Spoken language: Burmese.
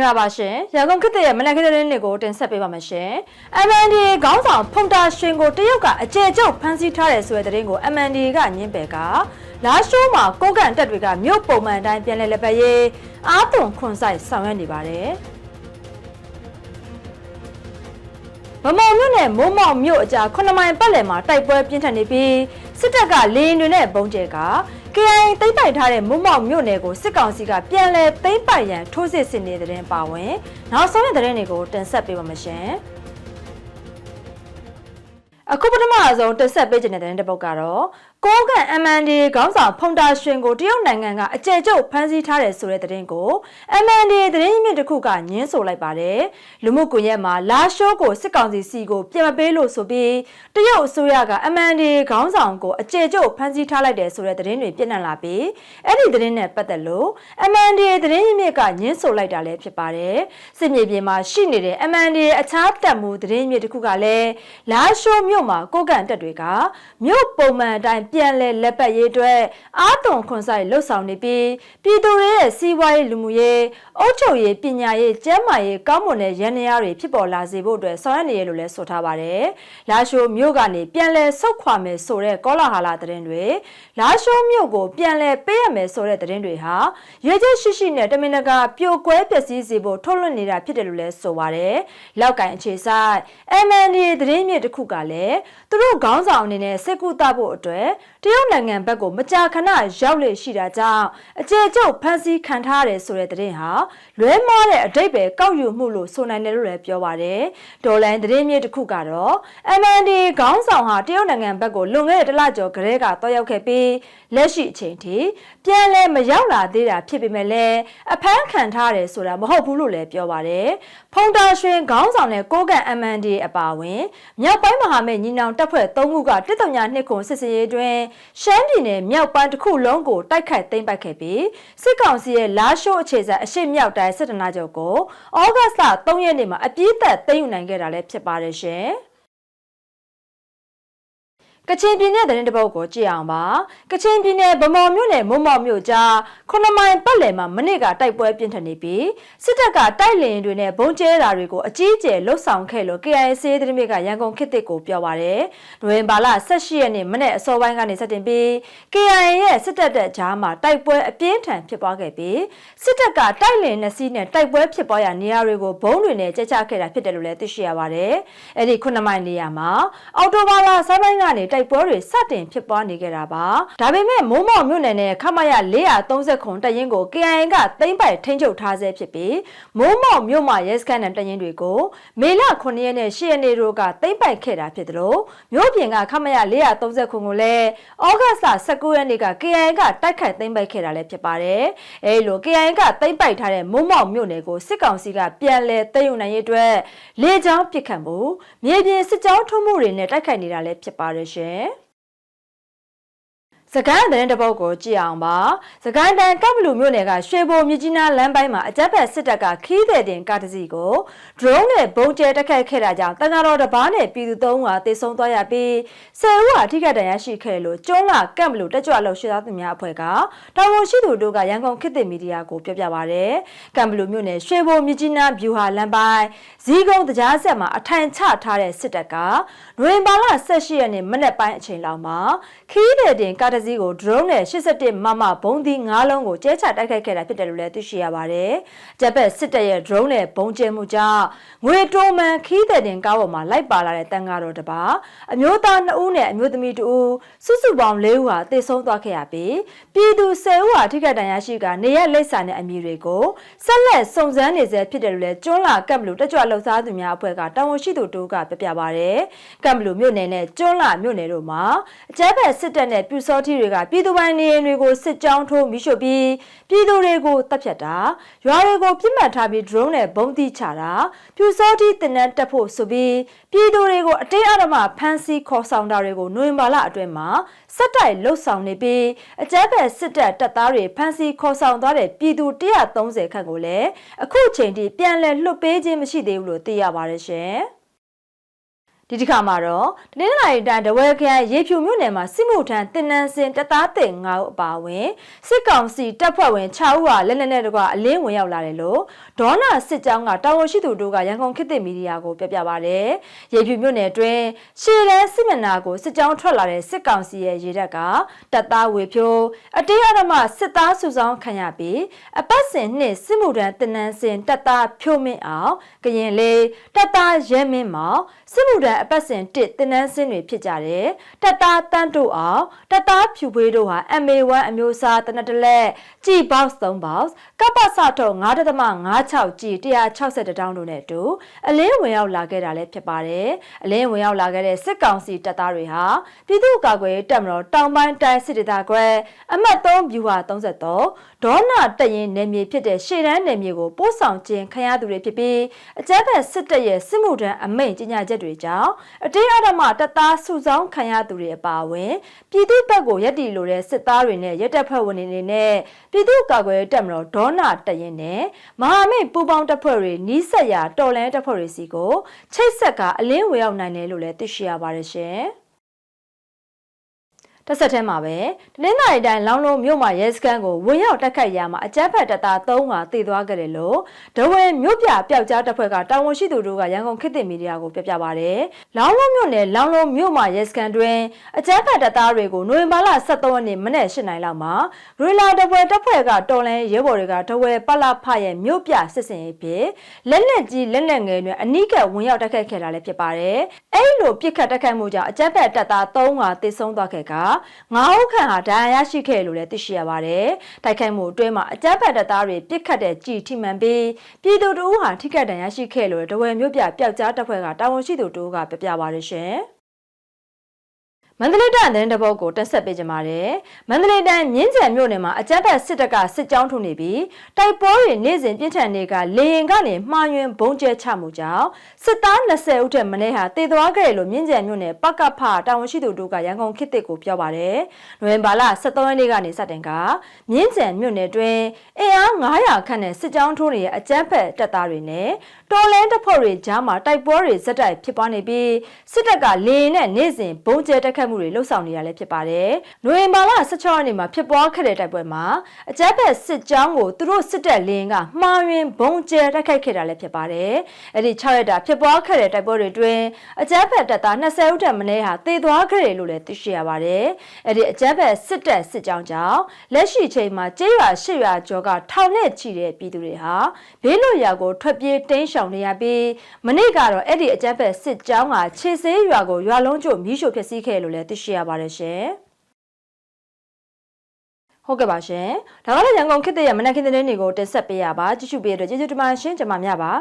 င်္ဂလာပါရှင်ရန်ကုန်ခေတ်သစ်ရဲ့မနက်ခင်းသတင်းတွေကိုတင်ဆက်ပေးပါမယ်ရှင် MNDA ခေါင်းဆောင်ဖုန်တာရှင်ကိုတရုတ်ကအကျေကျုပ်ဖမ်းဆီးထားတဲ့ဆိုတဲ့သတင်းကို MNDA ကညင်းပယ်ကလာရှိုးမှာကိုကန်တက်တွေကမြို့ပုံမှန်တိုင်းပြန်လည်လက်ပတ်ရေးအားသွန်ခွန်ဆိုင်ဆောင်ရွက်နေပါတယ် ဗမော်မြို့နယ်မိုးမောင်မြို့အကြား9မိုင်ပတ်လည်မှာတိုက်ပွဲပြင်းထန်နေပြီးစစ်တပ်ကလေရင်တွေနဲ့ပုံကျဲက KIA သိမ်းပိုက်ထားတဲ့မုံမောက်မြို့နယ်ကိုစစ်ကောင်စီကပြန်လည်သိမ်းပိုက်ရန်ထိုးစစ်ဆင်နေတဲ့တဲ့ပါဝင်နောက်ဆုံးတဲ့တဲ့တွေကိုတင်ဆက်ပေးပါမယ်ရှင်။ အခုပထမအဆုံးတင်ဆက်ပေးခြင်းတဲ့တဲ့ပုတ်ကတော့ကိုကန် MND ခေါင်းဆောင်ဖုန်တာရှင်ကိုတရုတ်နိုင်ငံကအကြဲကျုပ်ဖမ်းဆီးထားတယ်ဆိုတဲ့သတင်းကို MND သတင်းရင်းမြစ်တစ်ခုကညင်းဆိုလိုက်ပါတယ်လူမှုကွန်ရက်မှာလာရှိုးကိုစစ်ကောင်စီစီကိုပြန်မပေးလို့ဆိုပြီးတရုတ်အစိုးရက MND ခေါင်းဆောင်ကိုအကြဲကျုပ်ဖမ်းဆီးထားလိုက်တယ်ဆိုတဲ့သတင်းတွေပြန့်နှံ့လာပြီးအဲ့ဒီသတင်းနဲ့ပတ်သက်လို့ MND သတင်းရင်းမြစ်ကညင်းဆိုလိုက်တာလည်းဖြစ်ပါတယ်စစ်မြေပြင်မှာရှိနေတဲ့ MND အခြားတပ်မှုသတင်းရင်းမြစ်တစ်ခုကလည်းလာရှိုးမြို့မှာကိုကန်တက်တွေကမြို့ပုံမှန်အတိုင်းပြန်လဲလက်ပတ်ရေးအတွက်အာသွန်ခွန်ဆိုင်လှုပ်ဆောင်နေပြီးပြည်သူတွေရဲ့စီးပွားရေးလူမှုရေးအုပ်ချုပ်ရေးပညာရေးကျန်းမာရေးကောင်းမွန်တဲ့ရန်နေရတွေဖြစ်ပေါ်လာစေဖို့အတွက်ဆောင်ရွက်နေရလို့လည်းဆိုထားပါတယ်။လာရှိုးမြို့ကနေပြန်လဲဆုတ်ခွာမယ်ဆိုတဲ့ကောလာဟာလာသတင်းတွေလာရှိုးမြို့ကိုပြန်လဲပေးရမယ်ဆိုတဲ့သတင်းတွေဟာရွေးချက်ရှိရှိနဲ့တမင်တကာပြိုကွဲပျက်စီးစေဖို့ထုတ်လွှင့်နေတာဖြစ်တယ်လို့လည်းဆိုပါတယ်။လောက်ကင်အခြေဆိုင် MND သတင်းမြစ်တစ်ခုကလည်းသူတို့ခေါင်းဆောင်အနေနဲ့စစ်ကူတဖို့အတွက်တရုတ်နိုင်ငံဘက်ကိုမကြာခဏရောက်လေရှိတာကြောင့်အကျေကျုပ်ဖမ်းဆီးခံထားရတယ်ဆိုတဲ့သတင်းဟာလွဲမှားတဲ့အတိတ်ပဲကောက်ယူမှုလို့ဆိုနိုင်တယ်လို့လည်းပြောပါတယ်။ဒေါ်လန်သတင်းမြစ်တစ်ခုကတော့ MND ခေါင်းဆောင်ဟာတရုတ်နိုင်ငံဘက်ကိုလွန်ခဲ့တဲ့တလကျော်ကလေးကတောရောက်ခဲ့ပြီးလက်ရှိအချိန်ထိပြန်လဲမရောက်လာသေးတာဖြစ်ပေမဲ့လည်းအဖမ်းခံထားရတယ်ဆိုတာမဟုတ်ဘူးလို့လည်းပြောပါတယ်။ဖုန်တာရွှင်ခေါင်းဆောင်တဲ့ကိုကန် MND အပါအဝင်မြောက်ပိုင်းမဟာမိတ်ညီနောင်တပ်ဖွဲ့၃ခုကတစ်တုံညာနှစ်ခုစစ်စင်ရေးတွင်ရှမ်းပြည်နယ်မြောက်ပိုင်းတစ်ခုလုံးကိုတိုက်ခိုက်သိမ်းပိုက်ခဲ့ပြီးစစ်ကောင်စီရဲ့လာရှိုးအခြေစိုက်အရှိမြောက်တိုင်းစစ်တနာချုပ်ကိုဩဂတ်စ်လ3ရက်နေ့မှာအပြည့်သက်သိမ်းယူနိုင်ခဲ့တာလည်းဖြစ်ပါတယ်ရှင်။ ကချင်ပြည်နယ်သတင်းတပုတ်ကိုကြည့်အောင်ပါကချင်ပြည်နယ်ဗမော်မြို့နယ်မုံမော်မြို့ကြားခုနမိုင်ပတ်လည်မှာမနစ်ကတိုက်ပွဲပြင်းထန်နေပြီးစစ်တပ်ကတိုက်လင်တွေနဲ့ဘုံကျဲတာတွေကိုအကြီးအကျယ်လှုပ်ဆောင်ခဲ့လို့ KIC သတင်းမြစ်ကရန်ကုန်ခေတ်သစ်ကိုပြောပါရယ်နိုဝင်ဘာလ18ရက်နေ့မနေ့အစောပိုင်းကနေစတင်ပြီး KIA ရဲ့စစ်တပ်တပ်ကြားမှာတိုက်ပွဲအပြင်းထန်ဖြစ်ပွားခဲ့ပြီးစစ်တပ်ကတိုက်လင်နှစ်စီးနဲ့တိုက်ပွဲဖြစ်ပွားရာနေရာတွေကိုဘုံတွေနဲ့ကြက်ချခဲ့တာဖြစ်တယ်လို့လည်းသိရှိရပါတယ်အဲ့ဒီခုနမိုင်နေရာမှာအော်တိုဘာလ7ပိုင်းကနေတိုက်ပွဲတွေစတင်ဖြစ်ပွားနေခဲ့တာပါဒါပေမဲ့မိုးမော်မြို့နယ်နဲ့ခမရ430ခုတရင်ကို KIA ကသိမ်းပိုက်ထိန်းချုပ်ထားဆဲဖြစ်ပြီးမိုးမော်မြို့မှာရဲစခန်းနဲ့တရင်တွေကိုမေလ9ရက်နဲ့10ရက်နေ့တို့ကသိမ်းပိုက်ခဲ့တာဖြစ်တယ်လို့မြို့ပြင်ကခမရ430ခုကိုလည်းဩဂတ်စ်လ19ရက်နေ့က KIA ကတိုက်ခိုက်သိမ်းပိုက်ခဲ့တာလည်းဖြစ်ပါတယ်အဲလို KIA ကသိမ်းပိုက်ထားတဲ့မိုးမော်မြို့နယ်ကိုစစ်ကောင်စီကပြန်လည်သိမ်းယူနိုင်ရေးအတွက်လေကြောင်းပစ်ခတ်မှုမြေပြင်စစ်ကြောင်းထုံးမှုတွေနဲ့တိုက်ခိုက်နေတာလည်းဖြစ်ပါတယ်ရှင် 네. စကိုင်းသတင်းတပုတ်ကိုကြည့်အောင်ပါစကိုင်းတိုင်းကပ်ဘလူမြို့နယ်ကရွှေဘိုမြကြီးနားလမ်းပိုင်းမှာအကြက်ဖက်စစ်တပ်ကခီးတဲ့တင်ကားတစ်စီးကို drone နဲ့ဘုံကျဲတက်ခတ်ခဲ့တာကြောင့်တန်ဃာတော်တစ်ပါးနဲ့ပြည်သူသုံးဦးဟာတေဆုံးသွားရပြီးဆယ်ဦးဟာထိခိုက်ဒဏ်ရာရှိခဲ့လို့ကျွန်းလာကပ်ဘလူတက်ကြွလှုပ်ရှားသူများအဖွဲ့ကတာဝန်ရှိသူတို့ကရန်ကုန်ခေတ်သစ်မီဒီယာကိုပြောပြပါရယ်ကပ်ဘလူမြို့နယ်ရွှေဘိုမြကြီးနားဗျူဟာလမ်းပိုင်းဇီးကုန်းတကြားဆက်မှာအထိုင်ချထားတဲ့စစ်တပ်ကနွေဘာလ18ရက်နေ့မနက်ပိုင်းအချိန်လောက်မှာခီးတဲ့တင်ကားတစ်စီးကို drone နဲ့81မမဘုံသီး၅လုံးကိုကျဲချတိုက်ခိုက်ခဲ့တာဖြစ်တယ်လို့လည်းသိရှိရပါတယ်။ဂျပက်စစ်တပ်ရဲ့ drone နဲ့ဘုံကျဲမှုကြောင့်ငွေတိုးမန်ခီးတဲ့တင်ကားပေါ်မှာလိုက်ပါလာတဲ့တန်ကားတော်တစ်ပါးအမျိုးသား2ဦးနဲ့အမျိုးသမီး2ဦးစုစုပေါင်း4ဦးဟာသေဆုံးသွားခဲ့ရပြီးပြည်သူ10ဦးဟာထိခိုက်ဒဏ်ရာရှိကနေရလိပ်စာနဲ့အမည်တွေကိုဆက်လက်စုံစမ်းနေဆဲဖြစ်တယ်လို့လည်းကျွန်းလာကပ်ဘလူတက်ကြွလှုပ်ရှားသူများအဖွဲ့ကတာဝန်ရှိသူတို့ကပြပြပါတယ်။ကပ်ဘလူမြို့နယ်နဲ့ကျွန်းလာမြို့နယ်တို့မှာအကြမ်းဖက်စစ်တပ်နဲ့ပြူစောထီတွေကပြည်သူပိုင်နေအိမ်တွေကိုစစ်ကြောင်းထိုးမိရှုပြီးပြည်သူတွေကိုတပ်ဖြတ်တာရွာတွေကိုပြစ်မှတ်ထားပြီး drone နဲ့ဘုံတိချတာပြူစောထီတင်နန်းတက်ဖို့ဆိုပြီးပြည်သူတွေကိုအတင်းအဓမ္မဖမ်းဆီးခေါ်ဆောင်တာတွေကိုနိုဝင်ဘာလအတွင်းမှာစက်တိုက်လှုပ်ဆောင်နေပြီးအကြမ်းဖက်စစ်တပ်တပ်သားတွေဖမ်းဆီးခေါ်ဆောင်သွားတဲ့ပြည်သူ130ခန့်ကိုလည်းအခုချိန်ထိပြန်လည်လွှတ်ပေးခြင်းမရှိသေးဘူးလို့သိရပါတယ်ရှင်။ ဒီတစ်ခါမှာတော့တနင်္လာရီတိုင်းတဝဲခရိုင်ရေဖြူမြို့နယ်မှာစစ်မှုထမ်းတင်နန်းစင်တပ်သားတင်9ဦးအပါအဝင်စစ်ကောင်စီတပ်ဖွဲ့ဝင်6ဦးဟာလက်နက်နဲ့တကွအလင်းဝင်ရောက်လာတယ်လို့ဒေါနာစစ်ကြောင်းကတာဝန်ရှိသူတို့ကရန်ကုန်ခေတ်သစ်မီဒီယာကိုပြပြပါဗျ။ရေဖြူမြို့နယ်အတွင်းရှေ့တန်းစစ်မျက်နှာကိုစစ်ကြောင်းထွက်လာတဲ့စစ်ကောင်စီရဲ့ရေတပ်ကတပ်သားဝေဖြိုးအတေးအဓမ္မစစ်သားစုဆောင်ခံရပြီးအပတ်စဉ်နှစ်စစ်မှုထမ်းတင်နန်းစင်တပ်သားဖြိုးမင်းအောင်ကရင်လေးတပ်သားရဲမင်းမောင်စစ်မှုထမ်းအပတ်စဉ်1တင်နန်းစင်တွေဖြစ်ကြတယ်တပ်သားတန်းတို့အောင်တပ်သားဖြူပွေးတို့ဟာ MA1 အမျိုးအစားတနက်တလက်ကြည် box 3 box ကပ္ပစထုတ်9.56ကြည်160တောင်းတို့နဲ့အတူအလင်းဝင်ရောက်လာခဲ့တာလည်းဖြစ်ပါတယ်အလင်းဝင်ရောက်လာခဲ့တဲ့စစ်ကောင်စီတပ်သားတွေဟာပြည်သူ့ကာကွယ်ရေးတပ်မတော်တောင်ပိုင်းတိုင်းစစ်ဒေသခွဲအမှတ်3ဗျူဟာ33ဒေါနာတရင်နယ်မြေဖြစ်တဲ့ရှေ့တန်းနယ်မြေကိုပို့ဆောင်ခြင်းခံရသူတွေဖြစ်ပြီးအကြမ်းဖက်စစ်တပ်ရဲ့စစ်မှုထမ်းအမိန့်ကြီးညာချက်တွေကြောင့်အတင်းအဓမ္မတပ်သားစုဆောင်းခံရသူတွေအပါအဝင်ပြည်သူ့ဘက်ကိုရက်တီလိုတဲ့စစ်သားတွေနဲ့ရက်တပ်ဖွဲ့ဝင်တွေနဲ့ပြည်သူ့ကာကွယ်ရေးတပ်မတော်ဒေါနာတရင်နဲ့မဟာမိတ်ပူးပေါင်းတပ်ဖွဲ့တွေနီးစပ်ရာတော်လန်တပ်ဖွဲ့တွေစီကိုချိတ်ဆက်ကအလင်းဝေရောက်နိုင်တယ်လို့လည်းသိရှိရပါတယ်ရှင်။ တစ်ဆက်တည်းမှာပဲတနင်္လာရီတိုင်းလောင်းလုံးမြို့မှာရဲစခန်းကိုဝင်ရောက်တက်ခတ်ရမှာအကြမ်းဖက်တပ်သား၃ဦးတည်သွားခဲ့တယ်လို့ဒဝဲမြို့ပြပျောက်ကြားတပ်ဖွဲ့ကတာဝန်ရှိသူတို့ကရန်ကုန်ခေတ်သစ်မီဒီယာကိုပြပြပါဗျ။လောင်းလုံးမြို့နယ်လောင်းလုံးမြို့မှာရဲစခန်းတွင်အကြမ်းဖက်တပ်သားတွေကိုနိုဝင်ဘာလ23ရက်နေ့မနေ့8နိုင်လောက်မှာရီလာဒဝဲတပ်ဖွဲ့ကတော်လန်ရဲဘော်တွေကဒဝဲပလဖရဲ့မြို့ပြစစ်စင်ရေးဖြစ်လက်နက်ကြီးလက်နက်ငယ်တွေအနိကဝင်ရောက်တက်ခတ်ခဲ့တာလည်းဖြစ်ပါတယ်။အဲဒီလိုပြစ်ခတ်တက်ခတ်မှုကြောင့်အကြမ်းဖက်တပ်သား၃ဦးသေဆုံးသွားခဲ့ကငါးဦးခန့်ဟာဒဏ်ရာရရှိခဲ့လို့လည်းသိရှိရပါတယ်။တိုက်ခိုက်မှုအတွင်းမှာအကြမ်းဖက်တပ်သားတွေပြစ်ခတ်တဲ့ကြည်ထိမှန်ပြီးပြည်သူတို့ဟာထိခိုက်ဒဏ်ရာရှိခဲ့လို့တဝယ်မျိုးပြပျောက်ကြားတပ်ဖွဲ့ကတာဝန်ရှိသူတို့ကပြပြပါရရှင်။ မန္တလေးတိုင်းသတင်းတပုတ်ကိုတက်ဆက်ပေးကြပါမယ်။မန္တလေးတိုင်းမြင်းကြံမြို့နယ်မှာအကြမ်းဖက်စစ်တပ်ကစစ်ကြောင်းထုနေပြီးတိုက်ပွဲတွေနေ့စဉ်ပြင်းထန်နေကလေရင်ကနေမှားယွင်းဘုံကျဲချမှုကြောင့်စစ်သား20ဦးထက်မနည်းဟာတေသွားခဲ့တယ်လို့မြင်းကြံမြို့နယ်ပကဖတာဝန်ရှိသူတို့ကရန်ကုန်ခေတ်သစ်ကိုပြောပါတယ်။နိုဝင်ဘာလ23ရက်နေ့ကနေစတင်ကမြင်းကြံမြို့နယ်တွင်အင်အား900ခန့်နဲ့စစ်ကြောင်းထိုးနေတဲ့အကြမ်းဖက်တပ်သားတွေနဲ့တော်လန်တပ်ဖွဲ့တွေကြားမှာတိုက်ပွဲတွေဇက်တိုက်ဖြစ်ပွားနေပြီးစစ်တပ်ကလေရင်နဲ့နေ့စဉ်ဘုံကျဲတက်ခတ်မှုတွေလှုပ်ဆောင်နေတာလည်းဖြစ်ပါတယ်။နိုဝင်ဘာလ16ရက်နေ့မှာဖြစ်ပွားခဲ့တဲ့တိုက်ပွဲမှာအကြမ်းဖက်စစ်ကြောင်းကိုသူတို့စစ်တပ်လင်းကမှားယွင်းဘုံကျဲတိုက်ခိုက်ခဲ့တာလည်းဖြစ်ပါတယ်။အဲ့ဒီ6ရက်တာဖြစ်ပွားခဲ့တဲ့တိုက်ပွဲတွေတွင်အကြမ်းဖက်တပ်သား20ဦးထက်မနည်းဟာသေသွားခဲ့တယ်လို့လည်းသိရှိရပါတယ်။အဲ့ဒီအကြမ်းဖက်စစ်တပ်စစ်ကြောင်းကြောင့်လက်ရှိချိန်မှာကျေးရွာရှစ်ရွာကျော်ကထောင်နဲ့ချီတဲ့ပြည်သူတွေဟာဘေးလွတ်ရာကိုထွက်ပြေးတိမ်းရှောင်နေရပြီးမနေ့ကတော့အဲ့ဒီအကြမ်းဖက်စစ်ကြောင်းကခြေဆေးရွာကိုရွာလုံးကျမီးရှို့ဖျက်ဆီးခဲ့လို့လည်းသိရှိရပါတယ်ရှင်ဟုတ်ကဲ့ပါရှင်ဒါကလည်းရန်ကုန်ခေတ်တရမနက်ခင်းသတင်းတွေကိုတင်ဆက်ပေးရပါကြည့်ရှုပေးရတဲ့ကျေးဇူးတင်ပါတယ်ရှင်ကျွန်မမြပါ